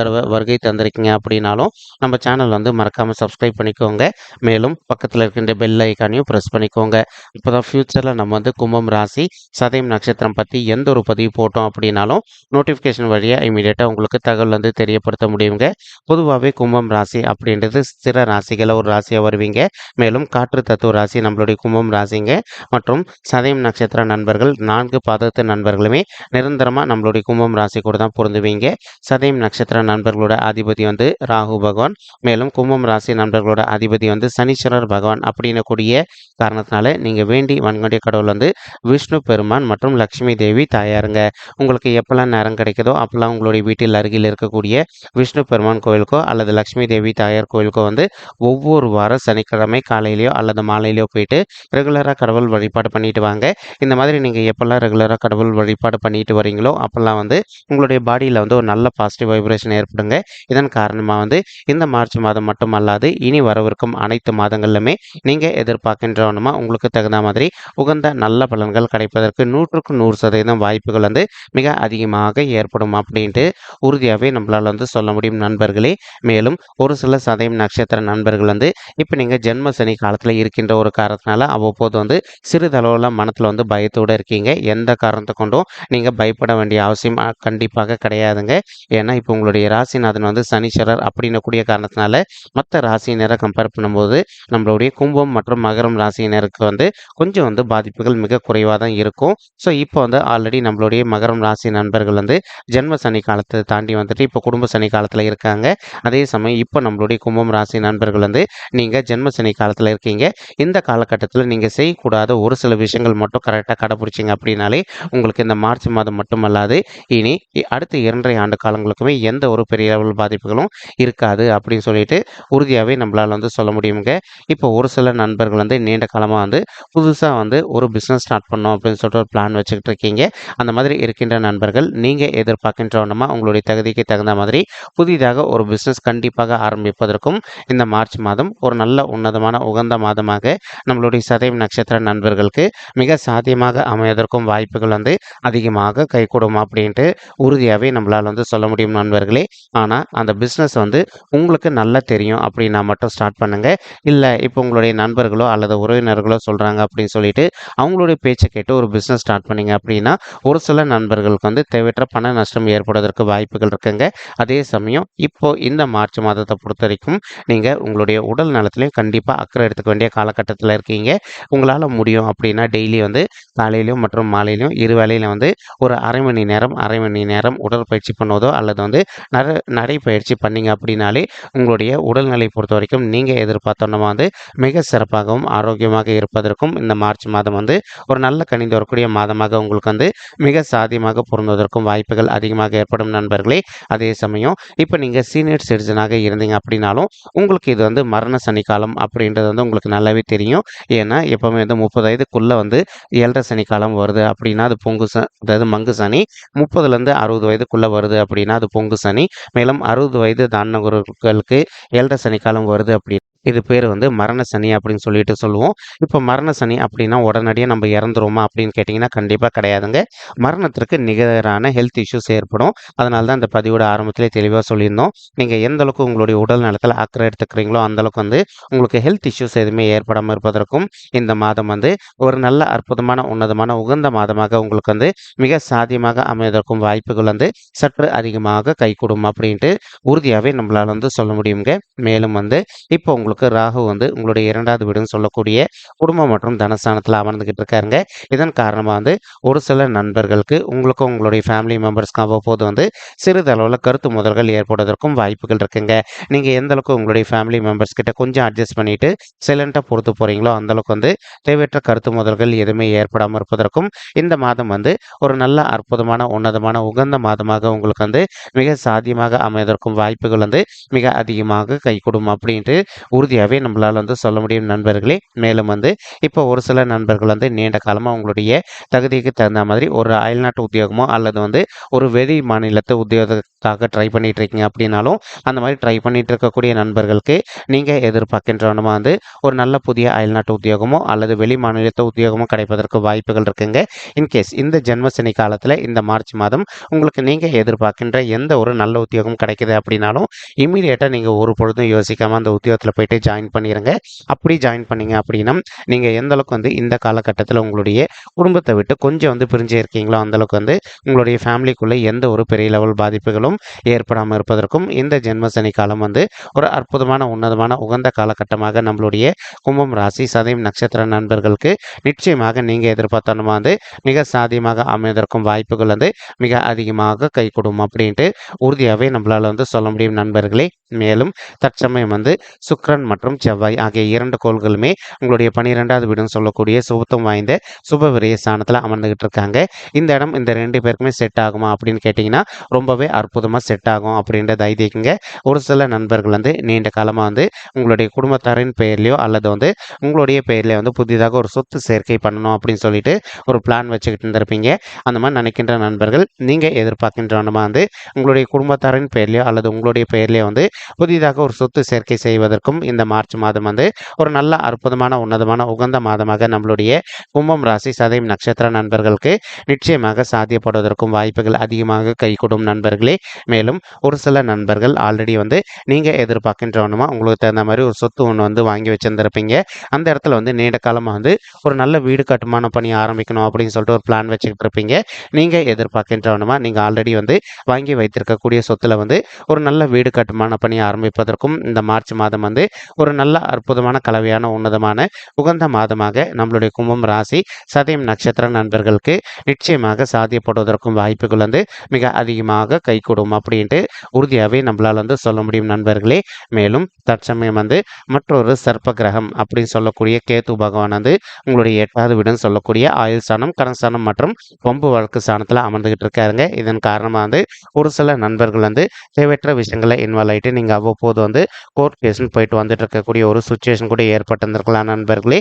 தடவை வருகை தந்திருக்கீங்க அப்படின்னாலும் நம்ம சேனல் வந்து மறக்காமல் சப்ஸ்கிரைப் பண்ணிக்கோங்க. மேலும் பக்கத்தில் இருக்கின்ற பெல் ஐக்கானையும் ப்ரெஸ் பண்ணிக்கோங்க. இப்போ தான் ஃப்யூச்சரில் நம்ம வந்து கும்பம் ராசி சதயம் நட்சத்திரம் பற்றி எந்த ஒரு பதிவு போட்டோம் அப்படின்னாலும் நோட்டிஃபிகேஷன் வழியாக இமீடியட்டாக உங்களுக்கு தகவல் வந்து தெரியப்படுத்த முடியுங்க. பொதுவாகவே கும்பம் ராசி அப்படின்றது ஸ்திர ராசிகளை ஒரு ராசியாக வருவீங்க. மேலும் காற்று தத்துவ ராசி நம்மளுடைய கும்பம் ராசிங்க. மற்றும் சதயம் நட்சத்திர நண்பர்கள் நான்கு பாதத்து நண்பர்களுமே நிரந்தரமாக நம்மளுடைய கும்பம் ராசி கூட தான் பொருந்துவீங்க. சதயம் நட்சத்திர நண்பர்களோட அதிபதி வந்து ராகு பகவான். மேலும் கும்பம் ராசி நண்பர்களோட அதிபதி வந்து சனீஸ்வரர் பகவான் அப்படின்னு கூடிய காரணத்தினால நீங்கள் வேண்டி வன்கொண்டிய கடவுள் வந்து விஷ்ணு பெருமான் மற்றும் லக்ஷ்மி தேவி தாயாருங்க. உங்களுக்கு எப்போல்லாம் நேரம் கிடைக்குதோ அப்போல்லாம் உங்களுடைய வீட்டில் அருகில் இருக்கக்கூடிய விஷ்ணு பெருமான் கோயிலுக்கோ அல்லது லக்ஷ்மி தேவி தாயார் கோயிலுக்கோ வந்து ஒவ்வொரு வாரம் சனிக்கிழமை காலையிலையோ அல்லது மாலையிலையோ போயிட்டு ரெகுலராக கடவுள் வழிபாடு பண்ணிட்டு வாங்க. இந்த மாதிரி நீங்கள் எப்போல்லாம் ரெகுலராக கடவுள் வழிபாடு பண்ணிட்டு வரீங்களோ அப்போல்லாம் வந்து உங்களுடைய பாடியில் வந்து ஒரு நல்ல பாசிட்டிவ் வைப்ரேஷன் ஏற்படுங்க. இதன் காரணமாக வந்து இந்த மார்ச் மாதம் மட்டும் அல்லாது இனி வரவிருக்கும் அனைத்து மாதங்களிலுமே நீங்கள் எதிர்பார்க்கின்றவனுமா உங்களுக்கு தகுந்த மாதிரி உகந்த நல்ல பலன்கள் கிடைப்பதற்கு நூற்றுக்கு நூறு சதவீதம் வாய்ப்புகள் வந்து மிக அதிகமாக ஏற்படும் அப்படின்ட்டு உறுதியாகவே நம்மளால் வந்து சொல்ல முடியும் நண்பர்களே. மேலும் ஒரு சில சதயம் நட்சத்திர நண்பர்கள் வந்து இப்போ நீங்கள் ஜென்ம சனி காலத்தில் இருக்கின்ற ஒரு காரணத்தினால அவ்வப்போது வந்து சிறிதளவில் மனத்தில் வந்து பயத்தோடு இருக்கீங்க. எந்த காரணத்தை கொண்டும் நீங்கள் பயப்பட வேண்டிய அவசியம் கண்டிப்பாக கிடையாதுங்க. ஏன்னா இப்போ உங்களுடைய ராசிநாதன் வந்து சனீஸ்வரர் அப்படின்னக்கூடிய காரணத்தினால மற்ற ராசியினரை கம்பேர் பண்ணும்போது நம்மளுடைய கும்பம் மற்றும் மகரம் ராசியினருக்கு வந்து கொஞ்சம் வந்து பாதிப்புகள் மிக குறைவாக தான் இருக்கும். ஸோ இப்போ வந்து ஆல்ரெடி நம்மளுடைய மகரம் ராசி நண்பர்கள் வந்து ஜென்ம சனி காலத்தை தாண்டி வந்துட்டு இப்போ குடும்ப சனி காலத்தில் இருக்காங்க. அதே சமயம் இப்போ நம்மளுடைய கும்பம் ராசி நண்பர்கள் வந்து நீங்கள் ஜென்ம சனி காலத்தில் இருக்கீங்க. இந்த காலகட்டத்தில் நீங்கள் செய்யக்கூடாத ஒரு சில விஷயங்கள் மட்டும் கரெக்டாக கடைப்பிடிச்சிங்க அப்படின்னாலே உங்களுக்கு இந்த மார்ச் மாதம் மட்டுமல்லாது இனி அடுத்த இரண்டரை ஆண்டு காலங்களுக்குமே எந்த ஒரு ஒரு பெரிய அளவில் பாதிப்புகளும் இருக்காது அப்படின்னு சொல்லிட்டு உறுதியாகவே நம்மளால் வந்து சொல்ல முடியுங்க இப்போ ஒரு சில நண்பர்கள் வந்து நீண்ட காலமாக வந்து புதுசாக வந்து ஒரு பிஸ்னஸ் ஸ்டார்ட் பண்ணோம் அப்படின்னு சொல்லிட்டு ஒரு பிளான் வச்சுக்கிட்டு இருக்கீங்க. அந்த மாதிரி இருக்கின்ற நண்பர்கள் நீங்கள் எதிர்பார்க்கின்றவனமா உங்களுடைய தகுதிக்கு தகுந்த மாதிரி புதிதாக ஒரு பிஸ்னஸ் கண்டிப்பாக ஆரம்பிப்பதற்கும் இந்த மார்ச் மாதம் ஒரு நல்ல உன்னதமான உகந்த மாதமாக நம்மளுடைய சதயம் நட்சத்திர நண்பர்களுக்கு மிக சாத்தியமாக அமைவதற்கும் வாய்ப்புகள் வந்து அதிகமாக கைகூடும் அப்படின்ட்டு உறுதியாகவே நம்மளால் வந்து சொல்ல முடியும் நண்பர்களே. ஆனால் அந்த பிஸ்னஸ் வந்து உங்களுக்கு நல்லா தெரியும் அப்படின்னா மட்டும் ஸ்டார்ட் பண்ணுங்க. இல்லை இப்போ உங்களுடைய நண்பர்களோ அல்லது உறவினர்களோ சொல்கிறாங்க அப்படின்னு சொல்லிட்டு அவங்களுடைய பேச்சை கேட்டு ஒரு பிஸ்னஸ் ஸ்டார்ட் பண்ணீங்க அப்படின்னா ஒரு சில நண்பர்களுக்கு வந்து தேவையற்ற பண நஷ்டம் ஏற்படுவதற்கு வாய்ப்புகள் இருக்குங்க. அதே சமயம் இப்போ இந்த மார்ச் மாதத்தை பொறுத்த வரைக்கும் நீங்கள் உங்களுடைய உடல் நலத்திலையும் கண்டிப்பாக அக்கறை எடுத்துக்க வேண்டிய காலகட்டத்தில் இருக்கீங்க. உங்களால் முடியும் அப்படின்னா டெய்லி வந்து காலையிலையும் மற்றும் மாலையிலையும் இரு வேளையில வந்து ஒரு அரை மணி நேரம் அரை மணி நேரம் உடற்பயிற்சி பண்ணுவதோ அல்லது வந்து நட நடைப்பயிற்சி பண்ணீங்க அப்படின்னாலே உங்களுடைய உடல்நிலை பொறுத்த வரைக்கும் நீங்கள் எதிர்பார்த்தோன்னா வந்து மிக சிறப்பாகவும் ஆரோக்கியமாக இருப்பதற்கும் இந்த மார்ச் மாதம் வந்து ஒரு நல்ல கணிந்து வரக்கூடிய மாதமாக உங்களுக்கு வந்து மிக சாதியமாக பொருந்துவதற்கும் வாய்ப்புகள் அதிகமாக ஏற்படும் நண்பர்களே. அதே சமயம் இப்போ நீங்கள் சீனியர் சிட்டிசனாக இருந்தீங்க அப்படின்னாலும் உங்களுக்கு இது வந்து மரண சனிக்காலம் அப்படின்றது வந்து உங்களுக்கு நல்லாவே தெரியும். ஏன்னா எப்போவுமே வந்து முப்பது வயதுக்குள்ளே வந்து ஏழரை சனிக்காலம் வருது அப்படின்னா அது பொங்கு ச அதாவது மங்கு சனி முப்பதுலேருந்து அறுபது வயதுக்குள்ளே வருது அப்படின்னா அது பொங்கு சனி மேலும் அறுபது வயது தாண்டவர்களுக்கு ஏழரை சனிக்காலம் வருது அப்படின்னு இது பேர் வந்து மரண சனி அப்படின்னு சொல்லிட்டு சொல்லுவோம். இப்போ மரண சனி அப்படின்னா உடனடியாக நம்ம இறந்துருவோமா அப்படின்னு கேட்டிங்கன்னா கண்டிப்பாக கிடையாதுங்க. மரணத்திற்கு நிகரான ஹெல்த் இஷ்யூஸ் ஏற்படும். அதனால தான் இந்த பதிவோட ஆரம்பத்திலே தெளிவாக சொல்லியிருந்தோம். நீங்கள் எந்த அளவுக்கு உங்களுடைய உடல் நலத்தில் அக்கறை எடுத்துக்கிறீங்களோ அந்தளவுக்கு வந்து உங்களுக்கு ஹெல்த் இஷ்யூஸ் எதுவுமே ஏற்படாமல் இருப்பதற்கும் இந்த மாதம் வந்து ஒரு நல்ல அற்புதமான உன்னதமான உகந்த மாதமாக உங்களுக்கு வந்து மிக சாத்தியமாக அமைவதற்கும் வாய்ப்புகள் வந்து சற்று அதிகமாக கைகூடும் அப்படின்ட்டு உறுதியாகவே நம்மளால் வந்து சொல்ல முடியுங்க. மேலும் வந்து இப்போ உங்களுக்கு உங்களுக்கு ராகு வந்து உங்களுடைய இரண்டாவது வீடுன்னு சொல்லக்கூடிய குடும்பம் மற்றும் தனஸ்தானத்தில் அமர்ந்துக்கிட்டு இருக்காருங்க. இதன் காரணமாக வந்து ஒரு சில நண்பர்களுக்கு உங்களுக்கும் உங்களுடைய ஃபேமிலி மெம்பர்ஸ்க்கும் அவ்வப்போது வந்து சிறிதளவில் கருத்து முதல்கள் ஏற்படுவதற்கும் வாய்ப்புகள் இருக்குங்க. நீங்கள் எந்த அளவுக்கு உங்களுடைய ஃபேமிலி மெம்பர்ஸ் கிட்ட கொஞ்சம் அட்ஜஸ்ட் பண்ணிட்டு சைலண்ட்டாக பொறுத்து போகிறீங்களோ அந்தளவுக்கு வந்து தேவையற்ற கருத்து முதல்கள் எதுவுமே ஏற்படாமல் இருப்பதற்கும் இந்த மாதம் வந்து ஒரு நல்ல அற்புதமான உன்னதமான உகந்த மாதமாக உங்களுக்கு வந்து மிக சாத்தியமாக அமைவதற்கும் வாய்ப்புகள் வந்து மிக அதிகமாக கைகூடும் அப்படின்ட்டு உறுதியாகவே நம்மளால் வந்து சொல்ல முடியும் நண்பர்களே. மேலும் வந்து இப்போ ஒரு சில நண்பர்கள் வந்து நீண்ட காலமாக உங்களுடைய தகுதிக்கு தகுந்த மாதிரி ஒரு அயல்நாட்டு உத்தியோகமோ அல்லது வந்து ஒரு வெளி மாநிலத்து உத்தியோகத்துக்காக ட்ரை பண்ணிட்டு இருக்கீங்க அப்படின்னாலும் அந்த மாதிரி ட்ரை பண்ணிட்டு இருக்கக்கூடிய நண்பர்களுக்கு நீங்கள் எதிர்பார்க்கின்றவனமாக வந்து ஒரு நல்ல புதிய அயல்நாட்டு உத்தியோகமோ அல்லது வெளி மாநிலத்து உத்தியோகமோ கிடைப்பதற்கு வாய்ப்புகள் இருக்குங்க. இன்கேஸ் இந்த ஜென்மசனி காலத்தில் இந்த மார்ச் மாதம் உங்களுக்கு நீங்கள் எதிர்பார்க்கின்ற எந்த ஒரு நல்ல உத்தியோகம் கிடைக்குது அப்படின்னாலும் இமீடியட்டாக நீங்கள் ஒரு பொழுதும் யோசிக்காமல் அந்த உத்தியோகத்தில் போய் போயிட்டு ஜாயின் பண்ணிடுங்க அப்படி ஜாயின் பண்ணீங்க அப்படின்னா நீங்கள் எந்த அளவுக்கு வந்து இந்த காலகட்டத்தில் உங்களுடைய குடும்பத்தை விட்டு கொஞ்சம் வந்து பிரிஞ்சு இருக்கீங்களோ அந்தளவுக்கு வந்து உங்களுடைய ஃபேமிலிக்குள்ளே எந்த ஒரு பெரிய லெவல் பாதிப்புகளும் ஏற்படாமல் இருப்பதற்கும் இந்த ஜென்மசனி காலம் வந்து ஒரு அற்புதமான உன்னதமான உகந்த காலகட்டமாக நம்மளுடைய கும்பம் ராசி சதயம் நட்சத்திர நண்பர்களுக்கு நிச்சயமாக நீங்கள் எதிர்பார்த்தனமா வந்து மிக சாதியமாக அமைவதற்கும் வாய்ப்புகள் வந்து மிக அதிகமாக கை கொடுக்கும் அப்படின்ட்டு உறுதியாகவே நம்மளால் வந்து சொல்ல முடியும் நண்பர்களே. மேலும் தற்சமயம் வந்து சுக்கர சுக்ரன் மற்றும் செவ்வாய் ஆகிய இரண்டு கோள்களுமே உங்களுடைய பனிரெண்டாவது வீடுன்னு சொல்லக்கூடிய சுபத்துவம் வாய்ந்த சுப விரய ஸ்தானத்தில் அமர்ந்துகிட்டு இருக்காங்க இந்த இடம் இந்த ரெண்டு பேருக்குமே செட் ஆகுமா அப்படின்னு கேட்டிங்கன்னா ரொம்பவே அற்புதமாக செட் ஆகும் அப்படின்றத ஐதீகங்க ஒரு சில நண்பர்கள் வந்து நீண்ட காலமாக வந்து உங்களுடைய குடும்பத்தாரின் பெயர்லையோ அல்லது வந்து உங்களுடைய பெயர்லேயே வந்து புதிதாக ஒரு சொத்து சேர்க்கை பண்ணணும் அப்படின்னு சொல்லிட்டு ஒரு பிளான் வச்சுக்கிட்டு இருந்திருப்பீங்க. அந்த மாதிரி நினைக்கின்ற நண்பர்கள் நீங்கள் எதிர்பார்க்கின்றவனமாக வந்து உங்களுடைய குடும்பத்தாரின் பெயர்லையோ அல்லது உங்களுடைய பெயர்லேயோ வந்து புதிதாக ஒரு சொத்து சேர்க்கை செய்வதற்கும் இந்த மார்ச் மாதம் வந்து ஒரு நல்ல அற்புதமான உன்னதமான உகந்த மாதமாக நம்மளுடைய கும்பம் ராசி சதயம் நட்சத்திர நண்பர்களுக்கு நிச்சயமாக சாத்தியப்படுவதற்கும் வாய்ப்புகள் அதிகமாக கைகூடும் நண்பர்களே. மேலும் ஒரு சில நண்பர்கள் ஆல்ரெடி வந்து நீங்கள் எதிர்பார்க்கின்றவனுமா உங்களுக்கு தகுந்த மாதிரி ஒரு சொத்து ஒன்று வந்து வாங்கி வச்சுருந்துருப்பீங்க. அந்த இடத்துல வந்து நீண்ட காலமாக வந்து ஒரு நல்ல வீடு கட்டுமான பணி ஆரம்பிக்கணும் அப்படின்னு சொல்லிட்டு ஒரு பிளான் வச்சுக்கிட்டு இருப்பீங்க நீங்கள் எதிர்பார்க்கின்றவனுமா நீங்கள் ஆல்ரெடி வந்து வாங்கி வைத்திருக்கக்கூடிய சொத்தில் வந்து ஒரு நல்ல வீடு கட்டுமான பணி ஆரம்பிப்பதற்கும் இந்த மார்ச் மாதம் வந்து ஒரு நல்ல அற்புதமான கலவையான உன்னதமான உகந்த மாதமாக நம்மளுடைய கும்பம் ராசி சதயம் நட்சத்திர நண்பர்களுக்கு நிச்சயமாக சாத்தியப்படுவதற்கும் வாய்ப்புகள் வந்து மிக அதிகமாக கைகூடும் அப்படின்ட்டு உறுதியாகவே நம்மளால் வந்து சொல்ல முடியும் நண்பர்களே. மேலும் தற்சமயம் வந்து மற்றொரு சர்ப்ப கிரகம் அப்படின்னு சொல்லக்கூடிய கேத்து பகவான் வந்து உங்களுடைய எட்டாவது வீடுன்னு சொல்லக்கூடிய ஆயுள் ஸ்தானம் கடன் ஸ்தானம் மற்றும் கொம்பு வழக்கு ஸ்தானத்தில் அமர்ந்துகிட்டு இருக்காருங்க. இதன் காரணமாக வந்து ஒரு சில நண்பர்கள் வந்து தேவையற்ற விஷயங்களை இன்வால்வ் ஆகிட்டு நீங்கள் அவ்வப்போது வந்து கோர்ட் கேஸ்னு போயிட்டு வந்துட்டு இருக்கக்கூடிய ஒரு சுச்சுவேஷன் கூட ஏற்பட்டிருந்திருக்கலாம் நண்பர்களே.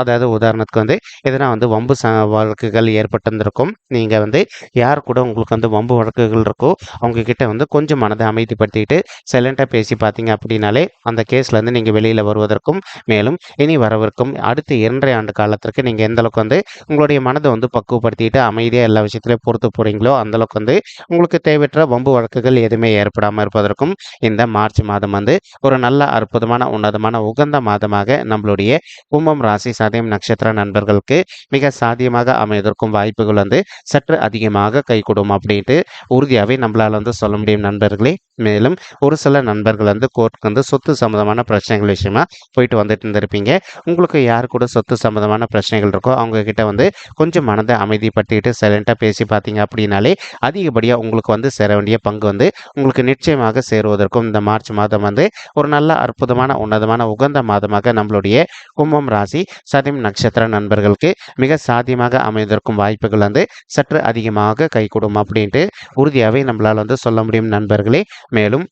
அதாவது உதாரணத்துக்கு வந்து எதனா வந்து வம்பு ச வழக்குகள் ஏற்பட்டிருந்திருக்கும். நீங்கள் வந்து யார் கூட உங்களுக்கு வந்து வம்பு வழக்குகள் இருக்கோ அவங்க கிட்ட வந்து கொஞ்சம் மனதை அமைதிப்படுத்திக்கிட்டு சைலண்ட்டாக பேசி பார்த்தீங்க அப்படின்னாலே அந்த கேஸ்லேருந்து நீங்கள் வெளியில் வருவதற்கும் மேலும் இனி வரவிருக்கும் அடுத்த இரண்டரை ஆண்டு காலத்திற்கு நீங்கள் எந்தளவுக்கு வந்து உங்களுடைய மனதை வந்து பக்குவப்படுத்திட்டு அமைதியாக எல்லா விஷயத்திலையும் பொறுத்து போகிறீங்களோ அந்தளவுக்கு வந்து உங்களுக்கு தேவையற்ற வம்பு வழக்குகள் எதுவுமே ஏற்படாமல் இருப்பதற்கும் இந்த மார்ச் மாதம் வந்து ஒரு நல்ல அற்புதமான உன்னதமான உகந்த மாதமாக நம்மளுடைய கும்பம் ராசி சதயம் நட்சத்திர நண்பர்களுக்கு மிக சாத்தியமாக அமைவதற்கும் வாய்ப்புகள் வந்து சற்று அதிகமாக கைகூடும் அப்படின்ட்டு உறுதியாகவே நம்மளால் வந்து சொல்ல முடியும் நண்பர்களே. மேலும் ஒரு சில நண்பர்கள் வந்து கோர்ட்டுக்கு வந்து சொத்து சம்மந்தமான பிரச்சனைகள் விஷயமா போயிட்டு வந்துட்டு இருந்திருப்பீங்க. உங்களுக்கு யார் கூட சொத்து சம்மந்தமான பிரச்சனைகள் இருக்கோ அவங்க கிட்ட வந்து கொஞ்சம் மனதை அமைதிப்படுத்திட்டு சைலண்ட்டாக பேசி பார்த்தீங்க அப்படின்னாலே அதிகப்படியாக உங்களுக்கு வந்து சேர வேண்டிய பங்கு வந்து உங்களுக்கு நிச்சயமாக சேருவதற்கும் இந்த மார்ச் மாதம் வந்து ஒரு நல்ல அற்புதமான உன்னதமான உகந்த மாதமாக நம்மளுடைய கும்பம் ராசி சதிம் நட்சத்திர நண்பர்களுக்கு மிக சாத்தியமாக அமைந்திருக்கும் வாய்ப்புகள் வந்து சற்று அதிகமாக கைகூடும் அப்படின்ட்டு உறுதியாகவே நம்மளால் வந்து சொல்ல முடியும் நண்பர்களே. மேலும்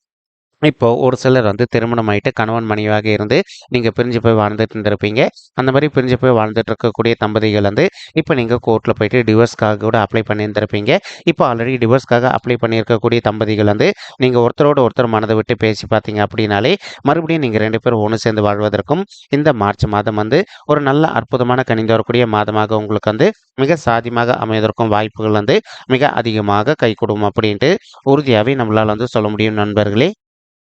இப்போ ஒரு சிலர் வந்து திருமணம் ஆயிட்டு கணவன் மனைவியாக இருந்து நீங்கள் பிரிஞ்சு போய் வாழ்ந்துட்டு இருந்திருப்பீங்க அந்த மாதிரி பிரிஞ்சு போய் வாழ்ந்துட்டு இருக்கக்கூடிய தம்பதிகள் வந்து இப்போ நீங்கள் கோர்ட்டில் போயிட்டு டிவோர்ஸ்க்காக கூட அப்ளை பண்ணியிருந்திருப்பீங்க. இப்போ ஆல்ரெடி டிவோர்ஸ்க்காக அப்ளை பண்ணியிருக்கக்கூடிய தம்பதிகள் வந்து நீங்கள் ஒருத்தரோட ஒருத்தர் மனதை விட்டு பேசி பார்த்தீங்க அப்படின்னாலே மறுபடியும் நீங்கள் ரெண்டு பேரும் ஒன்று சேர்ந்து வாழ்வதற்கும் இந்த மார்ச் மாதம் வந்து ஒரு நல்ல அற்புதமான கணிந்து வரக்கூடிய மாதமாக உங்களுக்கு வந்து மிக சாதியமாக அமைவதற்கும் வாய்ப்புகள் வந்து மிக அதிகமாக கை கொடுக்கும் அப்படின்ட்டு உறுதியாகவே நம்மளால் வந்து சொல்ல முடியும் நண்பர்களே.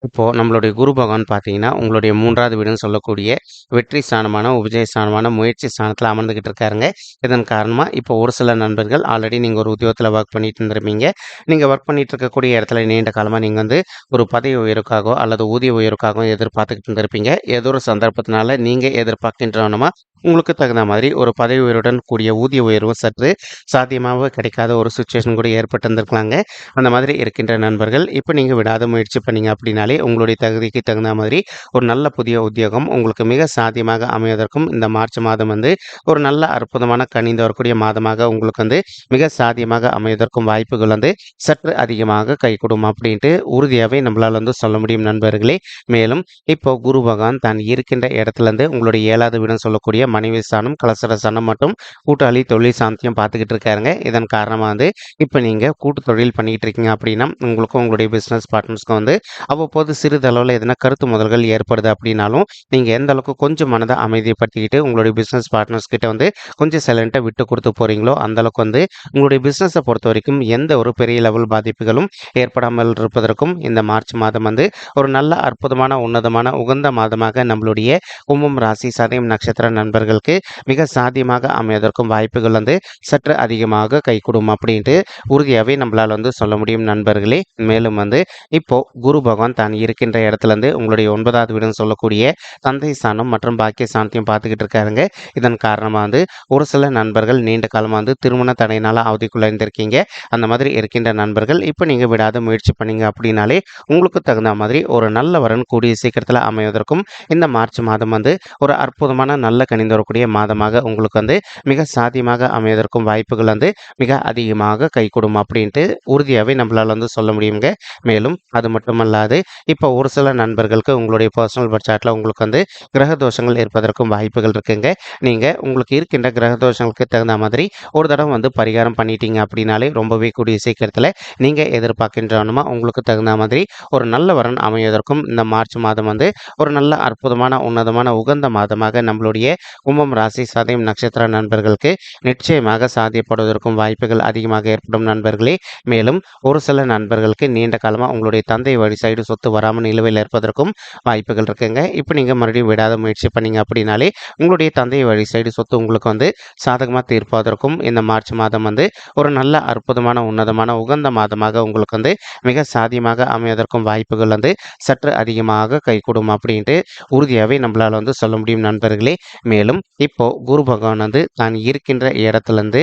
இப்போது நம்மளுடைய குரு பகவான் பார்த்தீங்கன்னா, உங்களுடைய மூன்றாவது வீடுன்னு சொல்லக்கூடிய வெற்றி ஸ்தானமான, உபஜய ஸ்தானமான, முயற்சி ஸ்தானத்தில் அமர்ந்துகிட்டு இருக்காருங்க. இதன் காரணமாக இப்போ ஒரு சில நண்பர்கள் ஆல்ரெடி நீங்கள் ஒரு உத்தியோகத்தில் ஒர்க் பண்ணிட்டு இருந்திருப்பீங்க. நீங்கள் ஒர்க் பண்ணிட்டு இருக்கக்கூடிய இடத்துல நீண்ட காலமாக நீங்கள் வந்து ஒரு பதவி உயர்வுக்காகவோ அல்லது ஊதிய உயர்வுக்காகவோ எதிர்பார்த்துக்கிட்டு இருந்திருப்பீங்க. ஏதோ ஒரு சந்தர்ப்பத்தினால நீங்கள் எதிர்பார்க்கின்றவனமா உங்களுக்கு தகுந்த மாதிரி ஒரு பதவி உயர்வுடன் கூடிய ஊதிய உயர்வு சற்று சாத்தியமாக கிடைக்காத ஒரு சுச்சுவேஷன் கூட ஏற்பட்டிருந்திருக்கலாங்க. அந்த மாதிரி இருக்கின்ற நண்பர்கள் இப்போ நீங்கள் விடாத முயற்சி பண்ணீங்க அப்படின்னாலே, உங்களுடைய தகுதிக்கு தகுந்த மாதிரி ஒரு நல்ல புதிய உத்தியோகம் உங்களுக்கு மிக சாத்தியமாக அமைவதற்கும் இந்த மார்ச் மாதம் வந்து ஒரு நல்ல அற்புதமான கணிந்து வரக்கூடிய மாதமாக உங்களுக்கு வந்து மிக சாத்தியமாக அமைவதற்கும் வாய்ப்புகள் வந்து சற்று அதிகமாக கைகூடும் அப்படின்ட்டு உறுதியாகவே நம்மளால் வந்து சொல்ல முடியும் நண்பர்களே. மேலும் இப்போ குரு பகவான் தான் இருக்கின்ற இடத்துலருந்து உங்களுடைய ஏழாவது வீடுன்னு சொல்லக்கூடிய மனைவி ஸ்தானம், கலசர சாணம் மற்றும் கூட்டாளி தொழில் சாந்தியம் பார்த்துக்கிட்டு இருக்காருங்க. இதன் காரணமாக வந்து இப்போ நீங்கள் கூட்டு தொழில் பண்ணிக்கிட்டு இருக்கீங்க அப்படின்னா, உங்களுக்கும் உங்களுடைய பிஸ்னஸ் பார்ட்னர்ஸ்க்கும் வந்து அவ்வப்போது சிறிதளவில் எதனா கருத்து முதல்கள் ஏற்படுது அப்படின்னாலும், நீங்கள் எந்த அளவுக்கு கொஞ்சம் மனதை அமைதிப்படுத்திக்கிட்டு உங்களுடைய பிஸ்னஸ் பார்ட்னர்ஸ் கிட்ட வந்து கொஞ்சம் சைலன்ட்டா விட்டு கொடுத்து போகிறீங்களோ அந்தளவுக்கு வந்து உங்களுடைய பிஸ்னஸை பொறுத்த வரைக்கும் எந்த ஒரு பெரிய லெவல் பாதிப்புகளும் ஏற்படாமல் இருப்பதற்கும் இந்த மார்ச் மாதம் வந்து ஒரு நல்ல அற்புதமான, உன்னதமான, உகந்த மாதமாக நம்மளுடைய கும்பம் ராசி, சதயம் நட்சத்திர நண்பர்களுக்கு மிக சாத்தியமாக அமைவதற்கும் வாய்ப்புகள் வந்து சற்று அதிகமாக கைகூடும் அப்படின்ட்டு உறுதியாகவே நம்மளால் வந்து சொல்ல முடியும் நண்பர்களே. மேலும் வந்து இப்போ குரு பகவான் தனி இருக்கின்ற இடத்துலேருந்து உங்களுடைய ஒன்பதாவது வீடுன்னு சொல்லக்கூடிய தந்தை ஸ்தானம் மற்றும் பாக்கிய ஸ்தானத்தையும் பார்த்துக்கிட்டு இருக்காருங்க. இதன் காரணமாக வந்து ஒரு சில நண்பர்கள் நீண்ட காலமாக வந்து திருமண தடையினால அவதிக்குள்ளாயிருந்திருக்கீங்க. அந்த மாதிரி இருக்கின்ற நண்பர்கள் இப்போ நீங்கள் விடாத முயற்சி பண்ணீங்க அப்படின்னாலே, உங்களுக்கு தகுந்த மாதிரி ஒரு நல்ல வரன் கூடிய சீக்கிரத்தில் அமைவதற்கும் இந்த மார்ச் மாதம் வந்து ஒரு அற்புதமான நல்ல கனிந்து வரக்கூடிய மாதமாக உங்களுக்கு வந்து மிக சாத்தியமாக அமைவதற்கும் வாய்ப்புகள் வந்து மிக அதிகமாக கைகூடும் அப்படின்ட்டு உறுதியாகவே நம்மளால் வந்து சொல்ல முடியுங்க. மேலும் அது மட்டுமல்லாது இப்போ ஒரு சில நண்பர்களுக்கு உங்களுடைய பர்சனல் பர்த் உங்களுக்கு வந்து கிரக தோஷங்கள் இருப்பதற்கும் வாய்ப்புகள் இருக்குங்க. நீங்கள் உங்களுக்கு இருக்கின்ற கிரக தோஷங்களுக்கு தகுந்த மாதிரி ஒரு தடவை வந்து பரிகாரம் பண்ணிட்டீங்க அப்படின்னாலே, ரொம்பவே கூடிய சீக்கிரத்தில் நீங்கள் எதிர்பார்க்கின்றவனமா உங்களுக்கு தகுந்த மாதிரி ஒரு நல்ல வரன் அமைவதற்கும் இந்த மார்ச் மாதம் வந்து ஒரு நல்ல அற்புதமான, உன்னதமான, உகந்த மாதமாக நம்மளுடைய கும்பம் ராசி, சதயம் நட்சத்திர நண்பர்களுக்கு நிச்சயமாக சாத்தியப்படுவதற்கும் வாய்ப்புகள் அதிகமாக ஏற்படும் நண்பர்களே. மேலும் ஒரு சில நண்பர்களுக்கு நீண்ட காலமாக உங்களுடைய தந்தை வழி சைடு சொத்து வராமல் நிலவையில் இருப்பதற்கும் வாய்ப்புகள் இருக்குங்க. இப்போ நீங்கள் மறுபடியும் விடாத முயற்சி பண்ணீங்க அப்படின்னாலே, உங்களுடைய தந்தை வழி சைடு சொத்து உங்களுக்கு வந்து சாதகமாக தீர்ப்பதற்கும் இந்த மார்ச் மாதம் வந்து ஒரு நல்ல அற்புதமான, உன்னதமான, உகந்த மாதமாக உங்களுக்கு வந்து மிக சாதியமாக அமைவதற்கும் வாய்ப்புகள் வந்து சற்று அதிகமாக கைகூடும் அப்படின்ட்டு உறுதியாகவே நம்மளால் வந்து சொல்ல முடியும் நண்பர்களே. மேலும் இப்போ குரு பகவான் வந்து தான் இருக்கின்ற இடத்துலேருந்து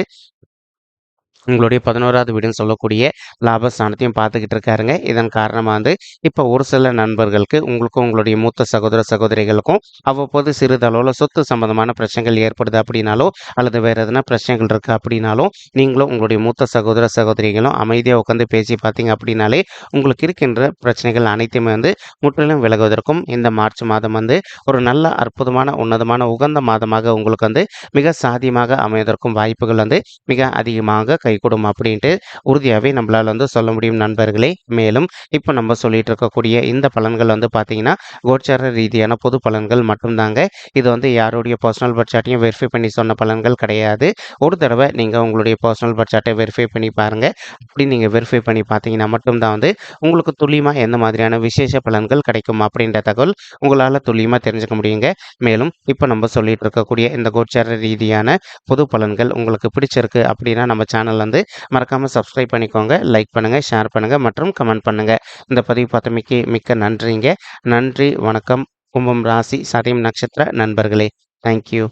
உங்களுடைய 11வது வீடுன்னு சொல்லக்கூடிய லாபஸ்தானத்தையும் பார்த்துக்கிட்டு இருக்காருங்க. இதன் காரணமாக வந்து இப்போ ஒரு சில நண்பர்களுக்கு உங்களுக்கும் உங்களுடைய மூத்த சகோதர, சகோதரிகளுக்கும் அவ்வப்போது சிறிதளவில் சொத்து சம்பந்தமான பிரச்சனைகள் ஏற்படுது அப்படின்னாலோ, அல்லது வேற எதனா பிரச்சனைகள் இருக்குது அப்படின்னாலும், நீங்களும் உங்களுடைய மூத்த சகோதர, சகோதரிகளும் அமைதியாக உட்காந்து பேசி பார்த்தீங்க அப்படின்னாலே, உங்களுக்கு இருக்கின்ற பிரச்சனைகள் அனைத்துமே வந்து முற்றிலும் விலகுவதற்கும் இந்த மார்ச் மாதம் வந்து ஒரு நல்ல அற்புதமான, உன்னதமான, உகந்த மாதமாக உங்களுக்கு வந்து மிக சாதியமாக அமைவதற்கும் வாய்ப்புகள் வந்து மிக அதிகமாக கைகூடும் அப்படின்ட்டு உறுதியாகவே நம்மளால் வந்து சொல்ல முடியும் நண்பர்களே. மேலும் இப்போ நம்ம சொல்லிட்டு இருக்கக்கூடிய இந்த பலன்கள் வந்து பார்த்தீங்கன்னா, கோச்சார ரீதியான பொது பலன்கள் மட்டும்தாங்க இது வந்து யாருடைய பர்சனல் பர்த் சார்ட்டையும் வெரிஃபை பண்ணி சொன்ன பலன்கள் கிடையாது. ஒரு தடவை நீங்கள் உங்களுடைய பர்சனல் பர்த் சார்ட்ட வெரிஃபை பண்ணி பாருங்கள் அப்படி நீங்கள் வெரிஃபை பண்ணி பார்த்தீங்கன்னா மட்டும்தான் வந்து உங்களுக்கு துல்லியமாக எந்த மாதிரியான விசேஷ பலன்கள் கிடைக்கும் அப்படின்ற தகவல் உங்களால் துல்லியமாக தெரிஞ்சுக்க முடியுங்க. மேலும் இப்போ நம்ம சொல்லிட்டு இருக்கக்கூடிய இந்த கோச்சார ரீதியான பொது பலன்கள் உங்களுக்கு பிடிச்சிருக்கு அப்படின்னா நம்ம சேனல் வந்து மறக்காமல் சப்ஸ்கிரைப் பண்ணிக்கோங்க. லைக் பண்ணுங்கள் ஷேர் பண்ணுங்கள் மற்றும் கமெண்ட் பண்ணுங்க. இந்த பதிவு பார்த்தமைக்கு மிக்க நன்றிங்க. நன்றி, வணக்கம். கும்பம் ராசி, சதயம் நட்சத்திர நண்பர்களே. Thank you.